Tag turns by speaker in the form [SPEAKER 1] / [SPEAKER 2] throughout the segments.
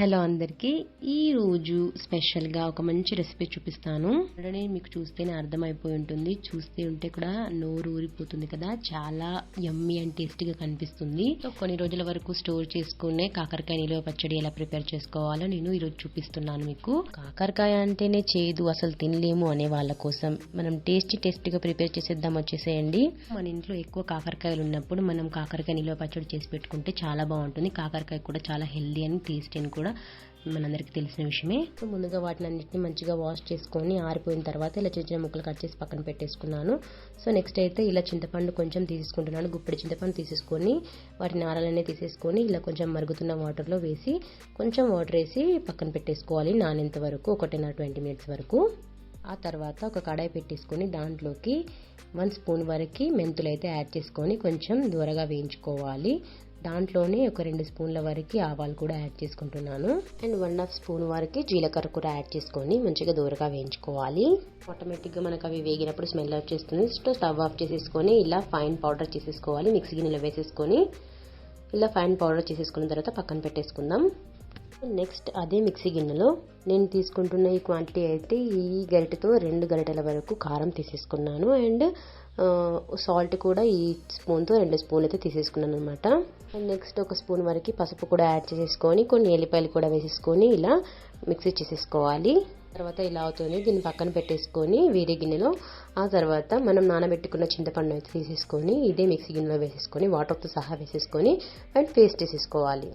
[SPEAKER 1] Hello అందరికీ ఈరోజు స్పెషల్గా ఒక మంచి రెసిపీ చూపిస్తాను. ఆల్రెడీ మీకు చూస్తేనే అర్థమైపోయి ఉంటుంది. చూస్తే ఉంటే కూడా నోరు ఊరిపోతుంది కదా. చాలా యమ్మీ అండ్ టేస్టీగా కనిపిస్తుంది. సో కొన్ని రోజుల వరకు స్టోర్ చేసుకునే కాకరకాయ నిలువ పచ్చడి ఎలా ప్రిపేర్ చేసుకోవాలో నేను ఈరోజు చూపిస్తున్నాను మీకు. కాకరకాయ అంటేనే చేదు అసలు తినలేము అనే వాళ్ళ కోసం మనం టేస్టీ టేస్టీగా ప్రిపేర్ చేసేద్దాం వచ్చేసేయండి. మన ఇంట్లో ఎక్కువ కాకరకాయలు ఉన్నప్పుడు మనం కాకరకాయ నిలువ పచ్చడి చేసి పెట్టుకుంటే చాలా బాగుంటుంది. కాకరకాయ కూడా చాలా హెల్దీ అని టేస్టీ అని కూడా మనందరికీ తెలిసిన విషయమే. సో ముందుగా వాటిని అన్నింటినీ మంచిగా వాష్ చేసుకొని ఆరిపోయిన తర్వాత ఇలా చిన్న చిన్న ముక్కలు కట్ చేసి పక్కన పెట్టేసుకున్నాను. సో నెక్స్ట్ అయితే ఇలా చింతపండు కొంచెం తీసుకుంటున్నాను గుప్పెడి చింతపండు తీసేసుకొని వాటి నారలన్నీ తీసేసుకొని ఇలా కొంచెం మరుగుతున్న వాటర్లో వేసి కొంచెం వాటర్ వేసి పక్కన పెట్టేసుకోవాలి నానేంత వరకు ఒకటిన్నర ట్వంటీ మినిట్స్ వరకు. ఆ తర్వాత ఒక కడాయి పెట్టేసుకొని దాంట్లోకి వన్ స్పూన్ వరకు మెంతులు అయితే యాడ్ చేసుకొని కొంచెం దూరగా వేయించుకోవాలి. దాంట్లోనే ఒక రెండు స్పూన్ల వరకు ఆవాలు కూడా యాడ్ చేసుకుంటున్నాను. అండ్ వన్ హాఫ్ స్పూన్ వరకు జీలకర్ర కూడా యాడ్ చేసుకొని మంచిగా దూరగా వేయించుకోవాలి. ఆటోమేటిక్గా మనకు అవి వేగినప్పుడు స్మెల్ వచ్చేస్తుంది. సో స్టవ్ ఆఫ్ చేసేసుకొని ఇలా ఫైన్ పౌడర్ చేసేసుకోవాలి. మిక్సీ గిన్నెలో వేసేసుకొని ఇలా ఫైన్ పౌడర్ చేసేసుకున్న తర్వాత పక్కన పెట్టేసుకుందాం. నెక్స్ట్ అదే మిక్సీ గిన్నెలో నేను తీసుకుంటున్న ఈ క్వాంటిటీ అయితే ఈ గరిటెతో రెండు గరిటెల వరకు కారం తీసేసుకున్నాను. అండ్ సాల్ట్ uh, కూడా ఈ స్పూన్తో రెండు స్పూన్లు అయితే తీసేసుకున్నాను అనమాట అండ్ నెక్స్ట్ ఒక స్పూన్ వరకు పసుపు కూడా యాడ్ చేసేసుకొని కొన్ని ఎల్లిపాయలు కూడా వేసేసుకొని ఇలా మిక్సీ చేసేసుకోవాలి. తర్వాత ఇలా అవుతుంది దీన్ని పక్కన పెట్టేసుకొని వేరే గిన్నెలో ఆ తర్వాత మనం నానబెట్టుకున్న చింతపండు అయితే తీసేసుకొని ఇదే మిక్సీ గిన్నెలో వేసేసుకొని వాటర్తో సహా వేసేసుకొని అండ్ పేస్ట్ చేసేసుకోవాలి.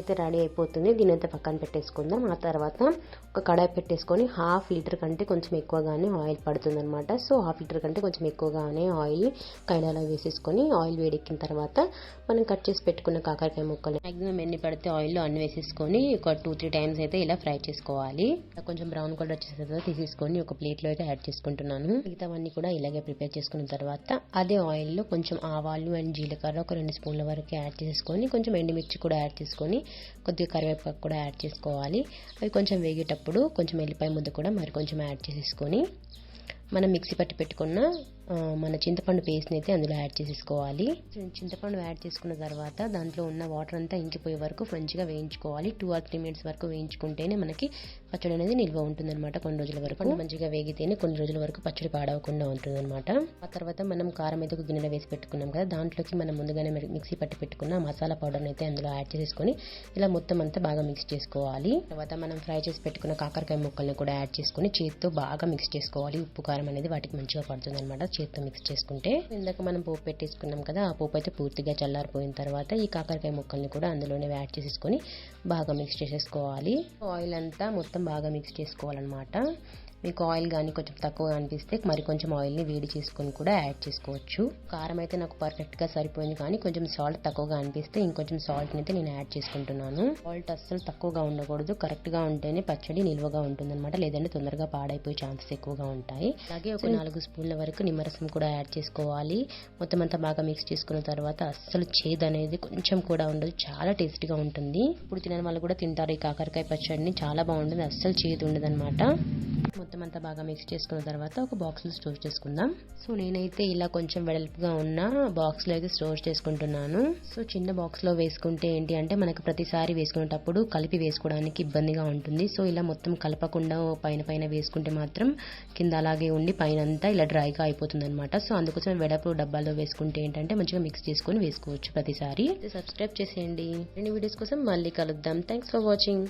[SPEAKER 1] అయితే రెడీ అయిపోతుంది. దీని అయితే పక్కన పెట్టేసుకుందాం. ఆ తర్వాత ఒక కడాయి పెట్టేసుకొని హాఫ్ లీటర్ కంటే కొంచెం ఎక్కువగానే ఆయిల్ పడుతుంది అనమాట సో హాఫ్ లీటర్ కంటే కొంచెం ఎక్కువగానే ఆయిల్ కైలాలో వేసేసుకొని ఆయిల్ వేడెక్కిన తర్వాత మనం కట్ చేసి పెట్టుకున్న కాకరకాయ ముక్కలు మ్యాక్సిమం ఎన్ని పడితే ఆయిల్లో అన్ని వేసేసుకొని ఒక టూ త్రీ టైమ్స్ అయితే ఇలా ఫ్రై చేసుకోవాలి. కొంచెం బ్రౌన్ కలర్ వచ్చేసిన తర్వాత తీసేసుకొని ఒక ప్లేట్లో అయితే యాడ్ చేసుకుంటున్నాను. మిగతావన్నీ కూడా ఇలాగే ప్రిపేర్ చేసుకున్న తర్వాత అదే ఆయిల్లో కొంచెం ఆవాలు అండ్ జీలకర్ర ఒక రెండు స్పూన్ల వరకు యాడ్ చేసుకొని కొంచెం ఎండుమిర్చి కూడా యాడ్ చేసుకొని కొద్దిగా కరివేపాకు కూడా యాడ్ చేసుకోవాలి. అవి కొంచెం వేగేటప్పుడు కొంచెం ఎల్లిపాయ ముద్ద కూడా మరి కొంచెం యాడ్ చేసేసుకొని మనం మిక్సీ పట్టి పెట్టుకున్న మన చింతపండు పేస్ట్ని అయితే అందులో యాడ్ చేసేసుకోవాలి. చింతపండు యాడ్ చేసుకున్న తర్వాత దాంట్లో ఉన్న వాటర్ అంతా ఇంకిపోయే వరకు మంచిగా వేయించుకోవాలి. టూ ఆర్ త్రీ మినిట్స్ వరకు వేయించుకుంటేనే మనకి పచ్చడి అనేది నిల్వ ఉంటుందన్నమాట కొన్ని రోజుల వరకు. మంచిగా వేగితేనే కొన్ని రోజుల వరకు పచ్చడి పాడవకుండా ఉంటుందన్నమాట. ఆ తర్వాత మనం కారం అయితే ఒక గిన్నెలో వేసి పెట్టుకున్నాం కదా దాంట్లోకి మనం ముందుగానే మిక్సీ పట్టి పెట్టుకున్న మసాలా పౌడర్ని అయితే అందులో యాడ్ చేసుకొని ఇలా మొత్తం అంతా బాగా మిక్స్ చేసుకోవాలి. తర్వాత మనం ఫ్రై చేసి పెట్టుకున్న కాకరకాయ ముక్కల్ని కూడా యాడ్ చేసుకొని చేతితో బాగా మిక్స్ చేసుకోవాలి. ఉప్పు కారం అనేది వాటికి మంచిగా పడుతుంది అనమాట చేతితో మిక్స్ చేసుకుంటే ఇందాక మనం పోపు పెట్టేసుకున్నాం కదా ఆ పోపు అయితే పూర్తిగా చల్లారిపోయిన తర్వాత ఈ కాకరకాయ ముక్కల్ని కూడా అందులోనే యాడ్ చేసేసుకొని బాగా మిక్స్ చేసేసుకోవాలి. ఆయిల్ అంతా మొత్తం బాగా మిక్స్ చేసుకోవాలన్నమాట. మీకు ఆయిల్ కానీ కొంచెం తక్కువ అనిపిస్తే మరి కొంచెం ఆయిల్ని వేడి చేసుకొని కూడా యాడ్ చేసుకోవచ్చు. కారం అయితే నాకు పర్ఫెక్ట్గా సరిపోయింది కానీ కొంచెం సాల్ట్ తక్కువగా అనిపిస్తే ఇంకొంచెం సాల్ట్ని అయితే నేను యాడ్ చేసుకుంటున్నాను. సాల్ట్ అస్సలు తక్కువగా ఉండకూడదు. కరెక్ట్గా ఉంటేనే పచ్చడి నిల్వగా ఉంటుందన్నమాట. లేదంటే తొందరగా పాడైపోయే ఛాన్సెస్ ఎక్కువగా ఉంటాయి. అలాగే ఒక నాలుగు స్పూన్ల వరకు నిమ్మరసం కూడా యాడ్ చేసుకోవాలి. మొత్తం అంతా బాగా మిక్స్ చేసుకున్న తర్వాత అస్సలు చేదు అనేది కొంచెం కూడా ఉండదు. చాలా టేస్టీగా ఉంటుంది. ఇప్పుడు తినని వాళ్ళు కూడా తింటారు. ఈ కాకరకాయ పచ్చడిని చాలా బాగుంటుంది. అస్సలు చేదు ఉండదు మొత్తం అంతా బాగా మిక్స్ చేసుకున్న తర్వాత ఒక బాక్స్లో స్టోర్ చేసుకుందాం. సో నేనైతే ఇలా కొంచెం వెడల్పుగా ఉన్న బాక్స్లో అయితే స్టోర్ చేసుకుంటున్నాను. సో చిన్న బాక్స్లో వేసుకుంటే ఏంటి అంటే మనకు ప్రతిసారి వేసుకునేటప్పుడు కలిపి వేసుకోవడానికి ఇబ్బందిగా ఉంటుంది. సో ఇలా మొత్తం కలపకుండా పైన పైన వేసుకుంటే మాత్రం కింద అలాగే ఉండి పైన అంతా ఇలా డ్రైగా అయిపోతుంది అనమాట సో అందుకోసం వెడపు డబ్బాలో వేసుకుంటే ఏంటంటే మంచిగా మిక్స్ చేసుకొని వేసుకోవచ్చు ప్రతిసారి. సబ్స్క్రైబ్ చేసేయండి. రెండు వీడియోస్ కోసం మళ్ళీ కలుద్దాం. Thanks for watching